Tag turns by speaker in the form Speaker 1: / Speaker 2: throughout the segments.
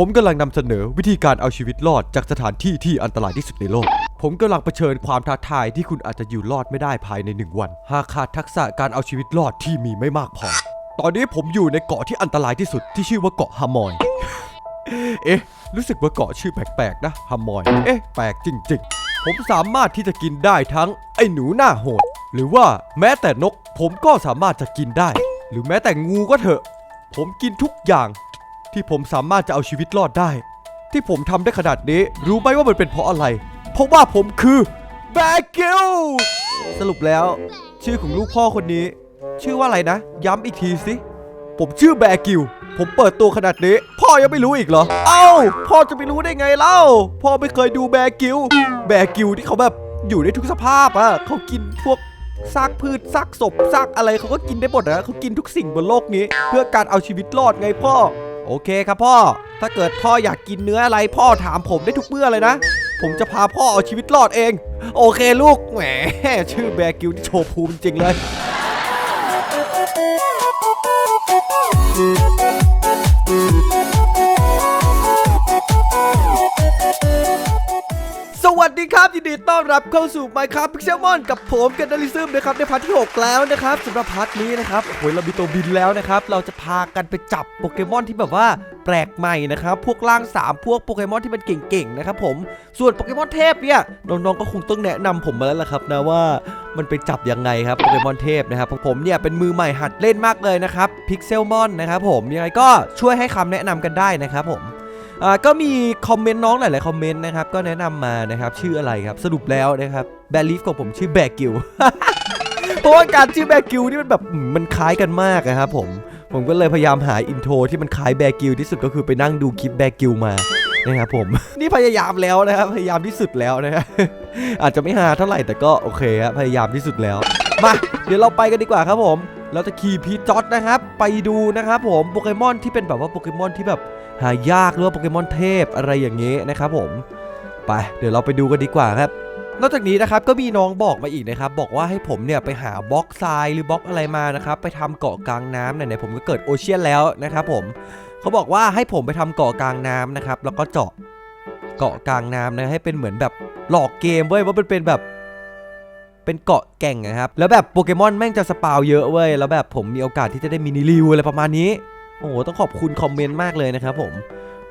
Speaker 1: ผมกำลังนำเสนอวิธีการเอาชีวิตรอดจากสถานที่ที่อันตรายที่สุดในโลก ผมกำลังเผชิญความท้าทายที่คุณอาจจะอยู่รอดไม่ได้ภายในหนึ่งวัน หากขาดทักษะการเอาชีวิตรอดที่มีไม่มากพอ ตอนนี้ผมอยู่ในเกาะที่อันตรายที่สุดที่ชื่อว่าเกาะฮามอย เอ๊ะ รู้สึกว่าเกาะชื่อแปลกๆนะฮามอย เอ๊ะ แปลกจริง ๆ ผมสามารถที่จะกินได้ทั้งไอ้หนูหน้าโหด หรือว่าแม้แต่นก ผมก็สามารถจะกินได้ หรือแม้แต่งูก็เถอะ ผมกินทุกอย่าง ที่ผมสามารถจะเอาชีวิตรอดได้ ที่ผมทำได้ขนาดนี้ รู้ไหมว่ามันเป็นเพราะอะไร เพราะว่าผมคือแบกิลสรุปแล้ว ชื่อของลูกพ่อคนนี้ ชื่อว่าอะไรนะ ย้ำอีกทีสิ ผมชื่อแบกิลผมเปิดตัวขนาดนี้ พ่อยังไม่รู้อีกเหรอ เอ้า พ่อจะไปรู้ได้ไงเล่า พ่อไม่เคยดูแบกิลแบกิลที่เขาแบบอยู่ในทุกสภาพอะเขากินพวกซากพืชซากศพซากอะไรเขาก็กินได้หมดนะเขากินทุกสิ่งบนโลกนี้ เพื่อการเอาชีวิตรอดไงพ่อ โอเคครับพ่อ ถ้าเกิดพ่ออยากกินเนื้ออะไรพ่อถามผมได้ทุกเมื่อเลยนะ ผมจะพาพ่อเอาชีวิตรอดเอง โอเคลูก แหม ชื่อแบกิวที่โชว์ภูมิจริงเลย ครับยินดีต้อนรับเข้าสู่ Minecraft Pixelmon กับผมกันดลิซึมนะครับในพาร์ทที่ 6 แล้วนะครับสำหรับพาร์ทนี้นะครับโอ้โหเรามีตัวบินแล้วนะครับ เราจะพากันไปจับโปเกมอนที่แบบว่าแปลกใหม่นะครับ พวกล่าง 3 พวกโปเกมอนที่มันเก่งๆนะครับผมส่วนโปเกมอนเทพเนี่ยน้องๆก็คงต้องแนะนำผมมาแล้วล่ะครับนะว่ามันไปจับยังไงครับโปเกมอนเทพนะครับผมเนี่ยเป็นมือใหม่หัดเล่นมากเลยนะครับ Pixelmon นะครับผมยังไงก็ช่วยให้คำแนะนำกันได้นะครับผม อ่าก็มีคอมเมนต์น้องหลาย ๆ คอมเมนต์นะครับ ก็แนะนำมานะครับ ชื่ออะไรครับ สรุปแล้วนะครับ แบลีฟของผมชื่อแบกิลเพราะว่าการชื่อแบกิลนี่มันแบบมันคล้ายกันมากนะครับผม ผมก็เลยพยายามหาอินโทรที่มันคล้ายแบกิลที่สุดก็คือไปนั่งดูคลิปแบกิลมานะครับผม นี่พยายามแล้วนะครับ พยายามที่สุดแล้วนะฮะอาจจะไม่หาเท่าไหร่แต่ก็โอเคครับพยายามที่สุดแล้ว มา เดี๋ยวเราไปกันดีกว่าครับผม เราจะขี่พีจอดนะครับ ไปดูนะครับผมโปเกมอนที่เป็นแบบว่าโปเกมอนที่แบบ หายากหรือว่าโปเกมอนเทพอะไรอย่างนี้นะครับผมไปเดี๋ยวเราไปดูกันดีกว่าครับนอกจากนี้นะครับก็มีน้องบอกมาอีกนะครับบอกว่าให้ผมเนี่ยไปหาบล็อกทรายหรือบล็อกอะไรมานะครับไปทำเกาะกลางน้ำไหนๆผมก็เกิดโอเชียนแล้วนะครับผมเขาบอกว่าให้ผมไปทำเกาะกลางน้ำนะครับแล้วก็เจาะเกาะกลางน้ำนะให้เป็นเหมือนแบบหลอกเกมเว้ยว่ามันเป็นแบบเป็นเกาะแก่งนะครับแล้วแบบโปเกมอนแม่งจะสปาวเยอะเว้ยแล้วแบบผมมีโอกาสที่จะได้มินิริวอะไรประมาณนี้ โอ้โหต้องขอบคุณคอมเมนต์มากเลยนะครับผม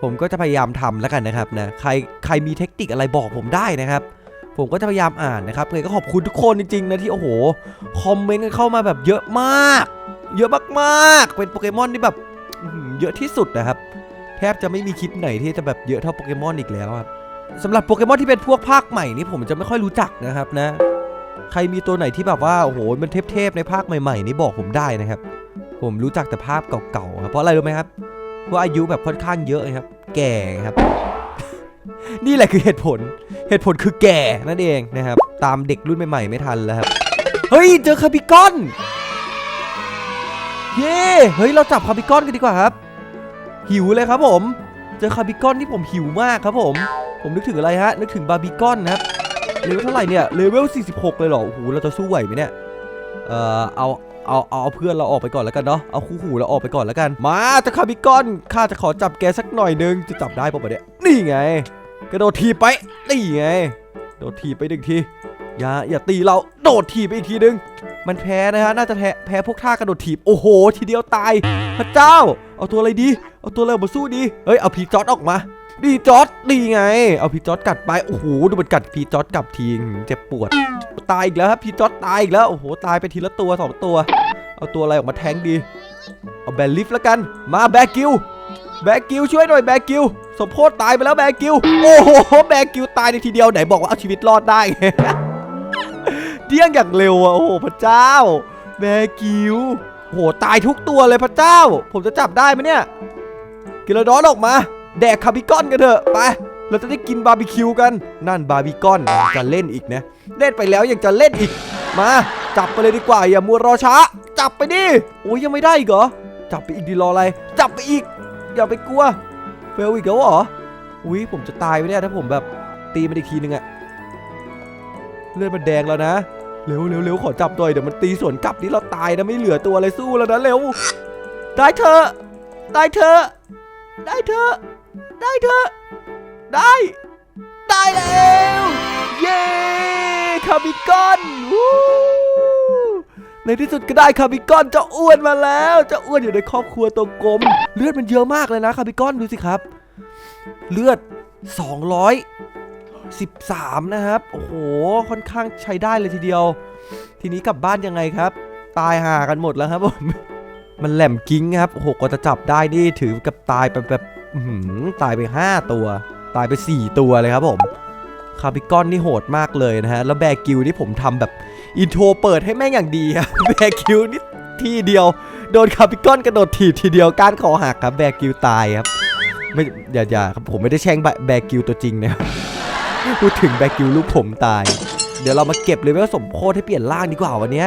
Speaker 1: ผมก็จะพยายามทำแล้วกันนะครับนะใครใครมีเทคนิคอะไรบอกผมได้นะครับ ผมก็จะพยายามอ่านนะครับเลยก็ขอบคุณทุกคนจริงๆนะที่โอ้โหคอมเมนต์กันเข้ามาแบบเยอะมาก เยอะมากๆ เป็นโปเกมอนที่แบบเยอะที่สุดนะครับ แทบจะไม่มีคลิปไหนที่จะแบบเยอะเท่าโปเกมอนอีกแล้วครับสำหรับโปเกมอนที่เป็นพวกภาคใหม่นี่ผมจะไม่ค่อยรู้จักนะครับนะ ใครมีตัวไหนที่แบบว่าโอ้โหมันเทพๆในภาคใหม่ๆนี่บอกผมได้นะครับ ผมรู้จักแต่ภาพเก่าๆครับเพราะอะไรรู้ไหมครับเพราะอายุแบบค่อนข้างเยอะครับ แก่ครับ นี่แหละคือเหตุผล เหตุผลคือแก่นั่นเองนะครับ ตามเด็กรุ่นใหม่ๆไม่ทันแล้วครับ เฮ้ย เจอคาบิกอน เย้เฮ้ย เราจับคาบิกอนกันดีกว่าครับ หิวเลยครับผม เจอคาบิกอนที่ผมหิวมากครับผม ผมนึกถึงอะไรฮะ นึกถึงบาร์บีคอนนะครับเลเวลเท่าไหร่เนี่ยเลเวล46 เลยเหรอโอ้โหเราจะสู้ไหวไหมเนี่ยเอ่อเอา เอาเอาเพื่อนเราออกไปก่อนแล้วกันเนาะเอาคู่หูเราออกไปก่อนแล้วกัน มาจะคาบิกอนข้าจะขอจับแกสักหน่อยนึงจะจับได้ปะปะเนี่ยนี่ไง กระโดดทีไปนี่ไงโดดทีไปหนึ่งทีอย่าอย่าตีเราโดดทีบไปอีกทีนึง มันแพ้นะฮะน่าจะแพ้แพ้พวกท่ากระโดดถีบโอ้โห ทีเดียวตาย พระเจ้า เอาตัวอะไรดี เอาตัวอะไรมาสู้ดีเฮ้ยเอาพีจอดออกมา ดีจอดดีไง เอาพีจอดกัดไป โอ้โห ดูมันกัดพีจอดกลับทีเจ็บปวด ตายอีกแล้วครับพีจอดตายอีกแล้ว โอ้โห ตายไปทีละตัวสองตัว เอาตัวอะไรออกมาแทงดี เอาแบนลิฟต์แล้วกัน มาแบกิว แบกิวช่วยหน่อยแบกิว สมโพธตายไปแล้วแบกิว โอ้โห แบกิวตายในทีเดียวไหนบอกว่าเอาชีวิตรอดได้เดี้ยงอย่างเร็วอะโอ้โห พระเจ้า แบกิวโอ้โห ตายทุกตัวเลยพระเจ้า ผมจะจับได้ไหมเนี่ย กิลดอนออกมา แดกคาร์บิคอนกันเถอะไปเราจะได้กินบาร์บีคิวกัน นั่นบาร์บีคอนจะเล่นอีกนะ เล่นไปแล้วยังจะเล่นอีก มา จับไปเลยดีกว่าอย่ามัวรอช้า จับไปดิโอ้ยยังไม่ได้อีกเหรอ จับไปอีกดีรออะไร จับไปอีก อย่าไปกลัวเฟลอีกแล้วเหรอ อุ้ยผมจะตายไปเนี่ยถ้าผมแบบตีมันอีกทีนึงอะเลือดมันแดงแล้วนะ เร็วเร็วเร็วขอจับหน่อยเดี๋ยวมันตีสวนกลับนี่เราตายนะไม่เหลือตัวอะไรสู้แล้วนะเร็ว ได้เถอะได้เถอะได้เถอะ ได้เถอะ ได้ ได้แล้ว เย้คาบิกอนในที่สุดก็ได้คาบิกอนเจ้าอ้วนมาแล้วเจ้าอ้วนอยู่ในครอบครัวตัวกลม เลือดมันเยอะมากเลยนะคาบิกอนดูสิครับ เลือด 213 นะครับ โอ้โห ค่อนข้างใช้ได้เลยทีเดียว ทีนี้กลับบ้านยังไงครับ ตายห่ากันหมดแล้วครับผมมันแหลมกิ้งครับ โอ้โหกว่าจะจับได้นี่ถือกับตายไปแบบ ตายไป 5 ตัว ตายไป 4 ตัวเลยครับผม คาร์บิกอนนี่โหดมากเลยนะฮะ แล้วแบกิวนี่ผมทำแบบ อินโทรเปิดให้แม่งอย่างดีครับแบกิวนี่ทีเดียว โดนคาร์บิกอนกระโดดถีบทีเดียวก้านคอหักครับแบกิวตายครับ ไม่อย่าอย่าครับผมไม่ได้แช่งแบกิวตัวจริงนะพูดถึงแบกิวลูกผมตาย เดี๋ยวเรามาเก็บเลยว่าสมโพธให้เปลี่ยนร่างดีกว่าวันนี้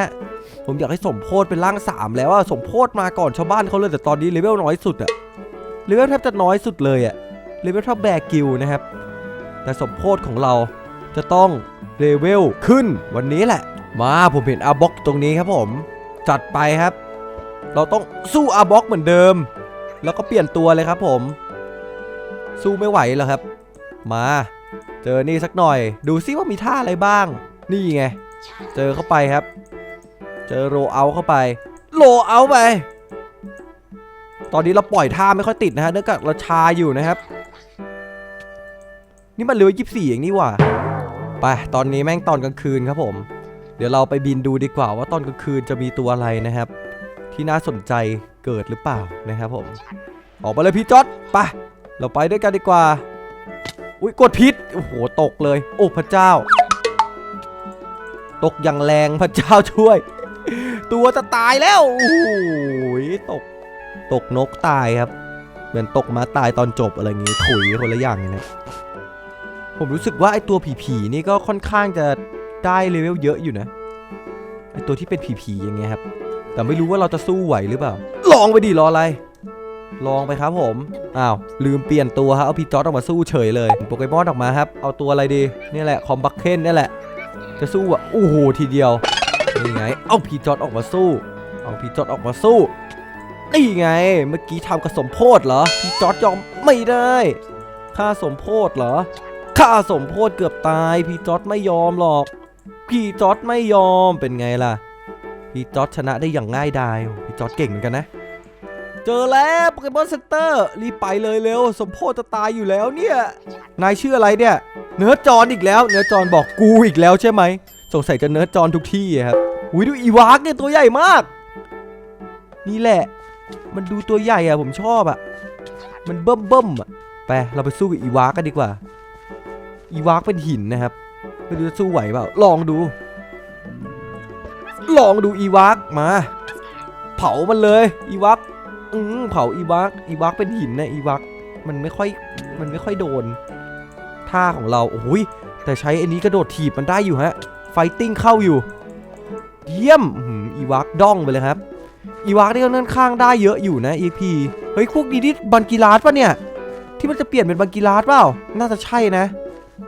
Speaker 1: ผมอยากให้สมโพธเป็นร่าง 3 แล้วอะสมโพธมาก่อนชาวบ้านเขาเลยแต่ตอนนี้เลเวลน้อยสุดอะ เลเวลแทบจะน้อยสุดเลยอะเลเวลเท่าแบร์กิวนะครับ แต่สมโพธของเราจะต้องเลเวลขึ้นวันนี้แหละ มาผมเห็นอาบ็อกตรงนี้ครับผม จัดไปครับ เราต้องสู้อาบ็อกเหมือนเดิม แล้วก็เปลี่ยนตัวเลยครับผม สู้ไม่ไหวแล้วครับ มา เจอนี่สักหน่อย ดูซิว่ามีท่าอะไรบ้าง นี่ไง เจอเข้าไปครับ เจอโรเอาเข้าไป โรเอาไป ตอนนี้เราปล่อยท่าไม่ค่อยติดนะฮะเนื่องจากเราชาอยู่นะครับ นี่มันเหลือยี่สี่เองนี่ว่าไปตอนนี้แม่งตอนกลางคืนครับผม เดี๋ยวเราไปบินดูดีกว่าว่าตอนกลางคืนจะมีตัวอะไรนะครับ ที่น่าสนใจเกิดหรือเปล่านะครับผม ออกมาเลยพี่จอดไปเราไปด้วยกันดีกว่า อุ้ยกดพิษโอ้โหตกเลย โอ้พระเจ้า ตกอย่างแรงพระเจ้าช่วย ตัวจะตายแล้วโอ้โหตก ตกนกตายครับ เหมือนตกมาตายตอนจบอะไรอย่างงี้ถุยคนละอย่างเลยนะผมรู้สึกว่าไอตัวผีๆนี่ก็ค่อนข้างจะได้เลเวลเยอะอยู่นะไอตัวที่เป็นผีๆอย่างเงี้ยครับ แต่ไม่รู้ว่าเราจะสู้ไหวหรือเปล่า ลองไปดิรออะไร ลองไปครับผม อ้าว ลืมเปลี่ยนตัวครับเอาพีจอร์ดออกมาสู้เฉยเลย โปเกมอนออกมาครับ เอาตัวอะไรดีนี่แหละคอมบักเคนนี่แหละ จะสู้อะโอ้โหทีเดียวนี่ไง เอาพีจอร์ดออกมาสู้ เอาพีจอร์ดออกมาสู้ นี่ไง เมื่อกี้ทำกับสมโพธเหรอ พี่จอร์ดยอมไม่ได้ค่าสมโพธเหรอค่าสมโพธเกือบตาย พี่จอร์ดไม่ยอมหรอก พี่จอร์ดไม่ยอมเป็นไงล่ะ พี่จอร์ดชนะได้อย่างง่ายดายพี่จอร์ดเก่งเหมือนกันนะ เจอแล้วโปเกมอนเซ็นเตอร์รีบไปเลยเร็ว สมโพธจะตายอยู่แล้วเนี่ย นายชื่ออะไรเนี่ย เนื้อจอนอีกแล้ว เนื้อจอนบอกกูอีกแล้วใช่ไหมสงสัยจะเนื้อจอนทุกที่ครับอุ้ยดูอีวากเนี่ยตัวใหญ่มาก นี่แหละ มันดูตัวใหญ่อะผมชอบอะมันเบิ่มเบิ่มอะไปเราไปสู้กับอีวากกันดีกว่า อีวากเป็นหินนะครับไม่รู้จะสู้ไหวเปล่าลองดู ลองดูอีวากมา เผามันเลย อีวากอืมเผาอีวากอีวากเป็นหินนะอีวากมันไม่ค่อยมันไม่ค่อยโดนท่าของเราโอ้ยแต่ใช้อันนี้กระโดดถีบมันได้อยู่ฮะไฟติ้งเข้าอยู่ เยี่ยมอีวากด้องไปเลยครับ อีวากนี่ก็ค่อนข้างได้เยอะอยู่นะ EP เฮ้ยพวกนี้นี่บันกีลาสปะเนี่ย ที่มันจะเปลี่ยนเป็นบังกีลาสเปล่า น่าจะใช่นะ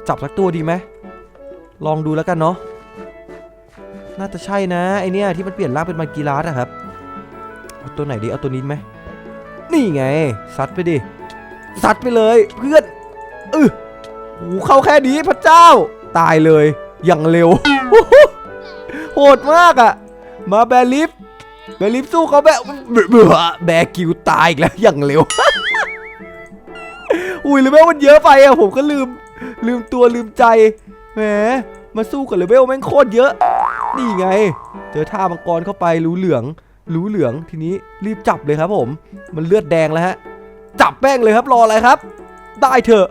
Speaker 1: จับสักตัวดีไหมลองดูแล้วกันเนาะน่าจะใช่นะไอเนี้ยที่มันเปลี่ยนร่างเป็นบังกีลาสอะครับเอาตัวไหนดีเอาตัวนี้ไหมนี่ไงซัดไปดิซัดไปเลยเพื่อนเออโอ้โหเข้าแค่นี้พระเจ้า ตายเลยอย่างเร็วโหดมากอะมาแบลิฟ แบลิฟสู้เขาแบบเบื่อแบกิวตายอีกแล้วอย่างเร็ว อุ้ยเลเวลมันเยอะไปอะผมก็ลืม ลืมตัวลืมใจ แหม มาสู้กับเลเวลแม่งโคตรเยอะ นี่ไง เจอท่ามังกรเข้าไปรู้เหลือง รู้เหลือง ทีนี้รีบจับเลยครับผม มันเลือดแดงแล้วฮะ จับแป้งเลยครับรออะไรครับ ได้เถอะ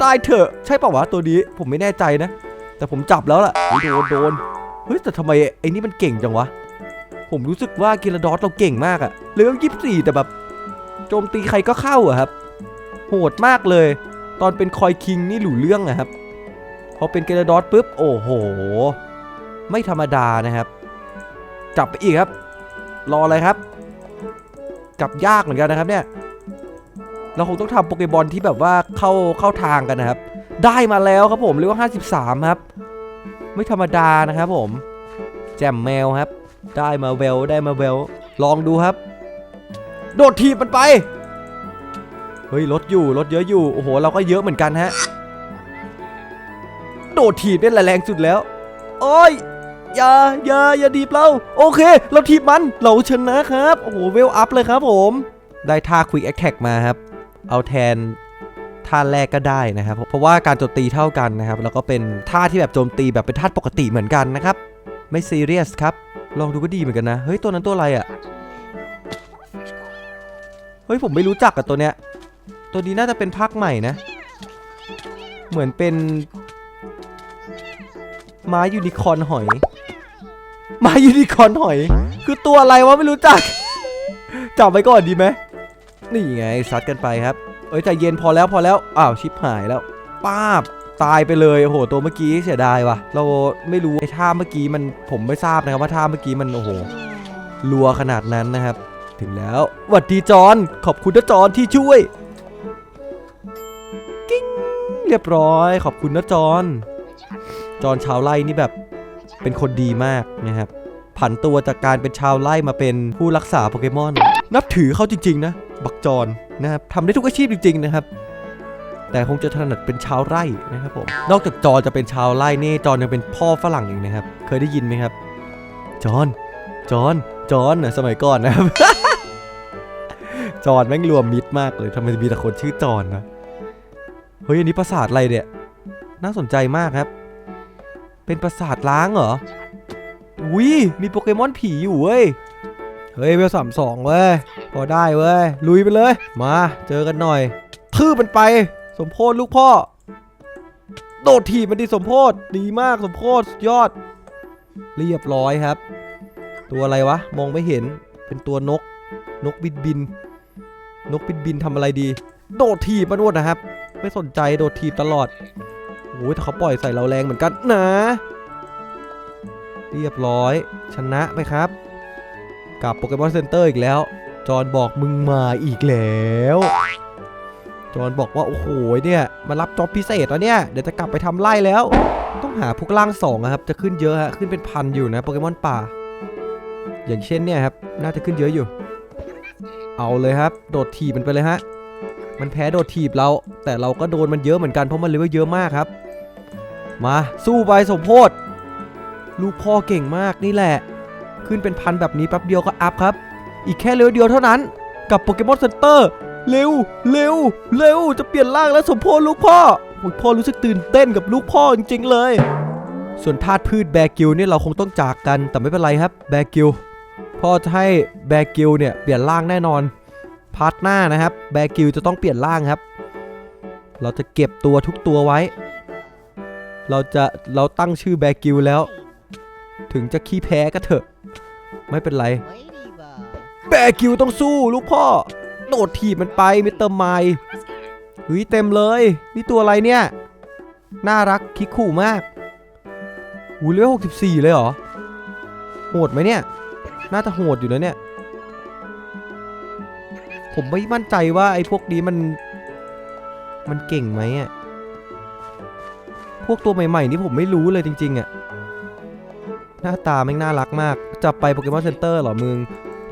Speaker 1: ได้เถอะ ใช่ป่าวะตัวนี้ ผมไม่แน่ใจนะ แต่ผมจับแล้วล่ะโดนโดน เฮ้ยแต่ทำไมไอ้นี่มันเก่งจังวะ ผมรู้สึกว่ากิลดอสเราเก่งมากอะเลเวลยี่สี่แต่แบบโจมตีใครก็เข้าอะครับ โหดมากเลย ตอนเป็นคอยคิงนี่หลูเรื่องอะครับ พอเป็นกิลดอสปุ๊บโอ้โห ไม่ธรรมดานะครับ จับไปอีกครับ รออะไรครับ จับยากเหมือนกันนะครับเนี่ย เราคงต้องทำโปเกบอลที่แบบว่าเข้าเข้าทางกันนะครับ ได้มาแล้วครับผมเรียกว่า53 ครับ ไม่ธรรมดานะครับผม แจมแมวครับ ได้มาเวลได้มาเวลลองดูครับ โดดทีบมันไป เฮ้ยรถอยู่รถเยอะอยู่ โอ้โห เราก็เยอะเหมือนกันฮะ โดดถีบนี่แหละแรงสุดแล้ว โอ้ยอย่าอย่าอย่าดีบเรา โอเค เราถีบมัน เราชนะครับ โอ้โห เวลอัพเลยครับผม ได้ท่า Quick Attack มาครับ เอาแทนท่าแรกก็ได้นะครับ เพราะว่าการโจมตีเท่ากันนะครับ แล้วก็เป็นท่าที่แบบโจมตีแบบเป็นท่าปกติเหมือนกันนะครับ ไม่ซีเรียสครับ ลองดูก็ดีเหมือนกันนะ เฮ้ย ตัวนั้นตัวอะไรอะ่ะ เฮ้ย ผมไม่รู้จักกับตัวเนี้ย ตัวนี้น่าจะเป็นภาคใหม่นะ เหมือนเป็น ม้ายูนิคอนหอย ม้ายูนิคอนหอย คือตัวอะไรวะไม่รู้จัก จับไว้ก่อนดีไหม นี่ไงซัดกันไปครับ เอ้ยใจเย็นพอแล้วพอแล้ว อ้าวชิปหายแล้วป้าบ ตายไปเลยโอ้โหตัวเมื่อกี้เสียดายว่ะ เราไม่รู้ไอ้ท่าเมื่อกี้มันผมไม่ทราบนะครับว่าท่าเมื่อกี้มันโอ้โหรัวขนาดนั้นนะครับ ถึงแล้วหวัดดีจอนขอบคุณนะจอนที่ช่วยกิ้งเรียบร้อย ขอบคุณนะจอนจอนชาวไร่นี่แบบเป็นคนดีมากนะครับผันตัวจากการเป็นชาวไร่มาเป็นผู้รักษาโปเกมอน นับถือเขาจริง ๆ นะ บักจอนนะครับทำได้ทุกอาชีพจริง ๆ นะครับ แต่คงจะถนัดเป็นชาวไร่นะครับผมนอกจากจอจะเป็นชาวไร่นี่จอนยังเป็นพ่อฝรั่งอีกนะครับ เคยได้ยินไหมครับ จอนจอนจอนนะสมัยก่อนนะครับ จอนแม่งรวมมิตรมากเลยทำไมมีแต่คนชื่อจอนนะเฮ้ยอันนี้ปราสาทอะไรเนี่ย น่าสนใจมากครับ เป็นปราสาทล้างเหรออุ้ยมีโปเกมอนผีอยู่เว้ยเฮ้ยเวลสามสองเว้ยพอได้เว้ยลุยไปเลย มาเจอกันหน่อยทืบมันไป สมโพธลูกพ่อ โดดถีบมันดีสมโพธดีมากสมโพธสุดยอด เรียบร้อยครับ ตัวอะไรวะ มองไม่เห็นเป็นตัวนก นกบินบิน นกบินบินทำอะไรดี โดดถีบมาด้วยนะครับ ไม่สนใจโดดถีบตลอดโอ้ยแต่เขาปล่อยใส่เราแรงเหมือนกันนะ เรียบร้อย ชนะไปครับ กับโปเกมอนเซ็นเตอร์อีกแล้ว จอนบอกมึงมาอีกแล้ว จอห์นบอกว่าโอ้โหเนี่ยมารับจ็อบพิเศษแล้วเนี่ยเดี๋ยวจะกลับไปทำไล่แล้ว ต้องหาพวกล่างสองครับจะขึ้นเยอะฮะขึ้นเป็นพันอยู่นะโปเกมอนป่า อย่างเช่นเนี่ยครับน่าจะขึ้นเยอะอยู่ เอาเลยครับ โดดถีบมันไปเลยฮะมันแพ้โดดถีบเรา แต่เราก็โดนมันเยอะเหมือนกันเพราะมันเลเวลเยอะมากครับ มาสู้ไปสมโพธลูกพ่อเก่งมากนี่แหละ ขึ้นเป็นพันแบบนี้แป๊บเดียวก็อัพครับ อีกแค่เลเวลเดียวเท่านั้นกับโปเกมอนเซ็นเตอร์ เร็ว เร็ว เร็ว จะเปลี่ยนร่างแล้วสมโพธลูกพ่อพ่อรู้สึกตื่นเต้นกับลูกพ่อจริงๆเลย ส่วนธาตุพืชแบกิลเนี่ยเราคงต้องจากกันแต่ไม่เป็นไรครับแบกิลพ่อจะให้แบกิลเนี่ยเปลี่ยนร่างแน่นอนพาร์ทหน้านะครับ แบกิลจะต้องเปลี่ยนร่างครับ เราจะเก็บตัวทุกตัวไว้ เราจะเราตั้งชื่อแบกิลแล้ว ถึงจะขี้แพ้ก็เถอะ ไม่เป็นไร แบกิลต้องสู้ลูกพ่อ โดดถีบมันไปมิเตอร์ไมล์เฮ้ยเต็มเลย นี่ตัวอะไรเนี่ย น่ารักคิกขู่มากหูเลเวล64เลยเหรอ โหดไหมเนี่ย น่าจะโหดอยู่นะเนี่ย ผมไม่มั่นใจว่าไอ้พวกนี้มัน มันเก่งไหมอะ พวกตัวใหม่ ๆ นี่ผมไม่รู้เลยจริง ๆ อะ หน้าตาแม่งน่ารักมากจะไปโปเกมอนเซ็นเตอร์เหรอมึง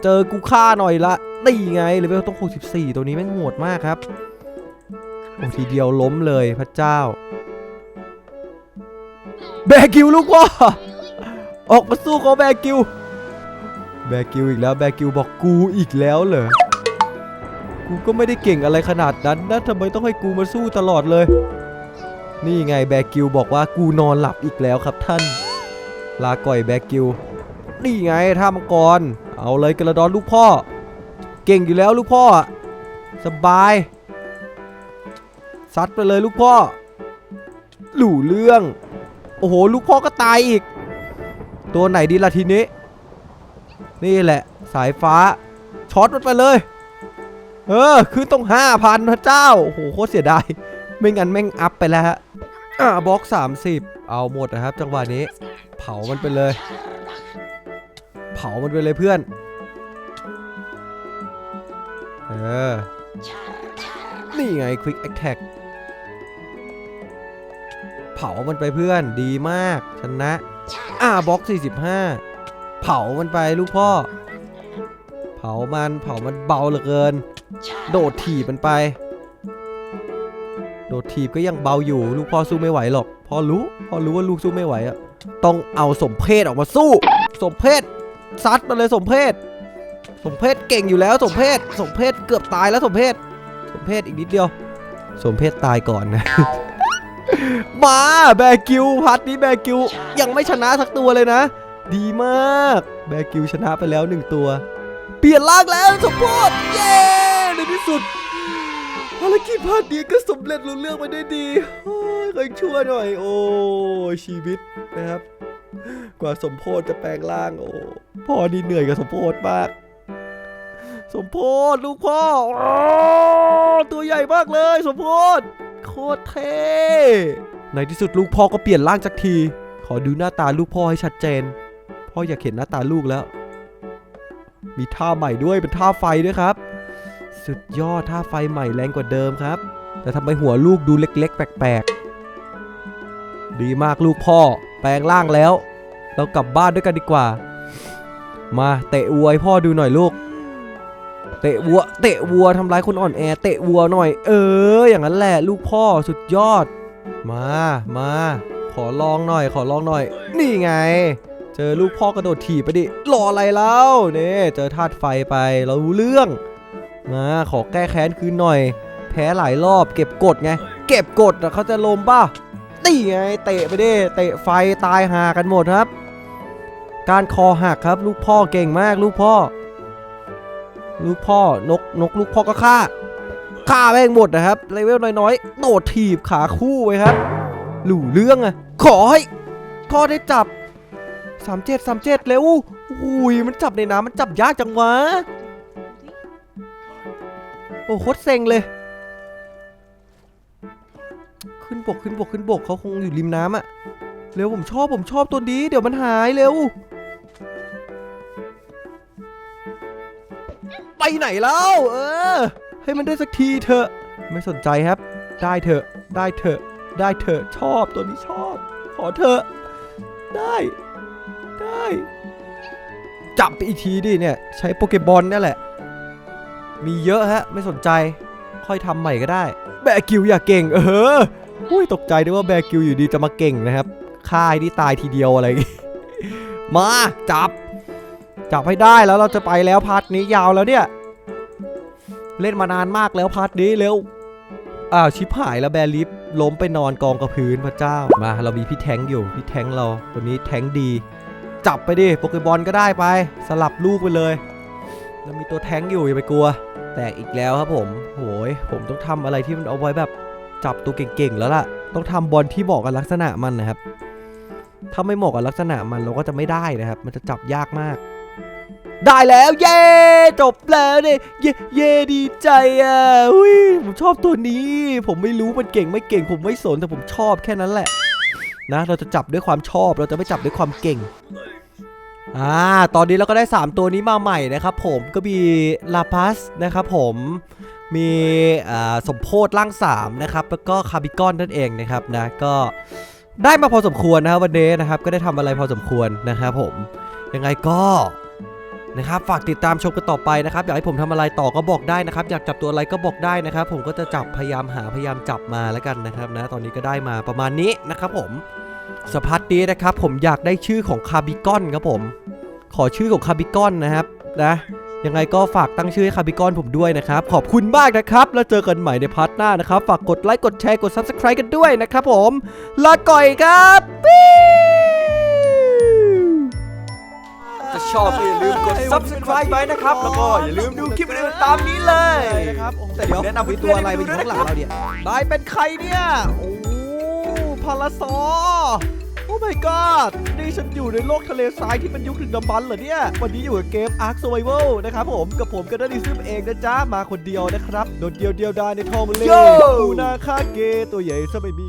Speaker 1: เจอกูฆ่าหน่อยละ นี่ไงเลเวลต้อง 64 ตัวนี้แม่งโหดมากครับโอ้ทีเดียวล้มเลยพระเจ้า แบกิวลูกพ่อออกมาสู้เขาแบกิว แบกิวอีกแล้วแบกิวบอกกูอีกแล้วเหรอ กูก็ไม่ได้เก่งอะไรขนาดนั้นนะทำไมต้องให้กูมาสู้ตลอดเลย นี่ไงแบกิวบอกว่ากูนอนหลับอีกแล้วครับท่าน ลาก่อยแบกิว นี่ไงท่ามังกร เอาเลยกระดอนลูกพ่อ เก่งอยู่แล้วลูกพ่อ สบาย ซัดไปเลยลูกพ่อ หลู่เรื่อง โอ้โห ลูกพ่อก็ตายอีก ตัวไหนดีล่ะทีนี้ นี่แหละ สายฟ้า ช็อตมันไปเลย เออ คือต้องห้าพันพระเจ้า โอ้โห โคตรเสียดาย ไม่งั้นแม่งอัพไปแล้วฮะ อ่าบล็อก 30 เอาหมดนะครับ จังหวะนี้ เผามันไปเลย เผามันไปเลยเพื่อน เออ นี่ไง Quick Attack เผามันไปเพื่อนดีมาก ชนะ อ่าบล็อก 45 เผามันไปลูกพ่อ เผามันเผามันเบาเหลือเกิน โดดถีบมันไป โดดถีบก็ยังเบาอยู่ ลูกพ่อสู้ไม่ไหวหรอกพ่อรู้พ่อรู้ว่าลูกสู้ไม่ไหวอะต้องเอาสมเพศออกมาสู้ สมเพศซัดมาเลยสมเพศ สมเพศเก่งอยู่แล้วสมเพศสมเพศเกือบตายแล้วสมเพศสมเพศอีกนิดเดียว สมเพศตายก่อนนะ มาแบกิวพัดนี้แบกิวยังไม่ชนะสักตัวเลยนะ ดีมาก แบกิวชนะไปแล้วหนึ่งตัว เปลี่ยนร่างแล้วสมโพธเย้ในที่สุดภารกิจพาร์ทนี้ก็สำเร็จลุล่วงไปได้ดีโอ้ยเคยชั่วหน่อย โอ้ชีวิตนะครับ กว่าสมโพธจะแปลงร่าง โอ้พ่อนี่เหนื่อยกับสมโพธมาก สมโพธลูกพ่ออตัวใหญ่มากเลย สมโพธโคตรเท่ในที่สุดลูกพ่อก็เปลี่ยนร่างสักที ขอดูหน้าตาลูกพ่อให้ชัดเจน พ่ออยากเห็นหน้าตาลูกแล้ว มีท่าใหม่ด้วยเป็นท่าไฟด้วยครับ สุดยอดท่าไฟใหม่แรงกว่าเดิมครับ แต่ทำไมหัวลูกดูเล็ก ๆ แปลกๆ ดีมากลูกพ่อ แปลงร่างแล้ว เรากลับบ้านด้วยกันดีกว่า มาเตะวัวให้พ่อดูหน่อยลูก เตะวัว เตะวัวทำร้ายคนอ่อนแอ เตะวัวหน่อย เออ อย่างนั้นแหละ ลูกพ่อสุดยอด มา มา ขอลองหน่อย ขอลองหน่อย นี่ไง เจอลูกพ่อกระโดดถีบไปดิ รออะไรแล้วนี่เจอธาตุไฟไป เรารู้เรื่อง มา ขอแก้แค้นคืนหน่อย แพ้หลายรอบ เก็บกดไง เก็บกดอะเขาจะลมป่ะนี่ไง เตะไปดิ เตะไฟตายหากันหมดครับ การคอหักครับ ลูกพ่อเก่งมากลูกพ่อ ลูกพ่อนกนกลูกพ่อก็ฆ่าฆ่าแม่งหมดนะครับเลเวลน้อยๆโดดถีบขาคู่ไว้ครับหลู่เรื่องอะขอให้พ่อได้จับสามเจ็ดสามเจ็ดเร็วอุ้ยมันจับในน้ำมันจับยากจังวะโอ้โคตรเซ็งเลย ขึ้นบกขึ้นบกขึ้นบกเขาคงอยู่ริมน้ำอะเร็วผมชอบผมชอบตัวนี้เดี๋ยวมันหายเร็ว ไปไหนแล้ว เออ ให้มันได้สักทีเถอะ ไม่สนใจครับ ได้เถอะ ได้เถอะ ได้เถอะ ชอบตัวนี้ชอบ ขอเถอะ ได้ ได้ จับไปอีกทีดิเนี่ย ใช้โปเกบอลนี่แหละ มีเยอะฮะ ไม่สนใจ ค่อยทำใหม่ก็ได้ แบกิวอย่าเก่ง เอออุ้ยตกใจด้วยว่าแบกิวอยู่ดีจะมาเก่งนะครับฆ่าให้ที่ตายทีเดียวอะไร มาจับ จับให้ได้แล้วเราจะไปแล้วพาร์ทนี้ยาวแล้วเนี่ย เล่นมานานมากแล้วพาร์ทนี้เร็วอ้าวชิบหายแล้วแบลิฟล้มไปนอนกองกับพื้นพระเจ้ามาเรามีพี่แทงอยู่พี่แทงเราคนนี้แทงดี จับไปดิโปเกบอลก็ได้ไป สลับลูกไปเลยเรามีตัวแทงอยู่อย่าไปกลัว แตกอีกแล้วครับผมโหยผมต้องทำอะไรที่มันเอาไว้แบบจับตัวเก่งๆแล้วล่ะ ต้องทำบอลที่เหมาะกับลักษณะมันนะครับ ถ้าไม่เหมาะกับลักษณะมันเราก็จะไม่ได้นะครับ มันจะจับยากมาก ได้แล้วเย้จบแล้วเนี่ยเย้เย้ดีใจอะอุ้ยผมชอบตัวนี้ ผมไม่รู้มันเก่งไม่เก่ง ผมไม่สนแต่ผมชอบแค่นั้นแหละ นะ เราจะจับด้วยความชอบ เราจะไม่จับด้วยความเก่งอ่าตอนนี้เราก็ได้ 3 ตัวนี้มาใหม่นะครับผมก็มีลาพัสนะครับผมมีอ่าสมโพธร่าง3นะครับแล้วก็คาร์บิกอนนั่นเองนะครับนะก็ได้มาพอสมควรนะครับวันนี้นะครับก็ได้ทำอะไรพอสมควรนะครับผมยังไงก็ นะครับฝากติดตามชมกันต่อไปนะครับ อยากให้ผมทำอะไรต่อก็บอกได้นะครับ อยากจับตัวอะไรก็บอกได้นะครับ ผมก็จะจับพยายามหาพยายามจับมาแล้วกันนะครับนะตอนนี้ก็ได้มาประมาณนี้นะครับผมสพัดนี้นะครับ ผมอยากได้ชื่อของคาร์บิกอนครับผม ขอชื่อของคาร์บิกอนนะครับนะยังไงก็ฝากตั้งชื่อให้คาร์บิกอนผมด้วยนะครับ ขอบคุณมากนะครับ แล้วเจอกันใหม่ในพาร์ทหน้านะครับ ฝากกดไลค์กดแชร์กด Subscribe กันด้วยนะครับผมลาก่อยครับ ชอบก็อย่าลืมกด Subscribe ไว้นะครับ แล้วก็อย่าลืมดูคลิปอื่นๆตามนี้เลยนะครับแต่เดี๋ยวแนะนำตัวอะไรมาอยู่ข้างหลังเราเนี่ยนายเป็นใครเนี่ย โอ้พาราซอโอ้ my god นี่ฉันอยู่ในโลกทะเลทรายที่เป็นยุคดึกดำบรรพ์เหรอเนี่ย วันนี้อยู่กับเกม Ark Survival นะครับผม กับผมกันดิซึมเองนะจ๊ะ มาคนเดียวนะครับ โดดเดียวเดียวดายในทองทะเล
Speaker 2: โย่
Speaker 1: ดูนาคาเกตัวใหญ่ซะไม่มี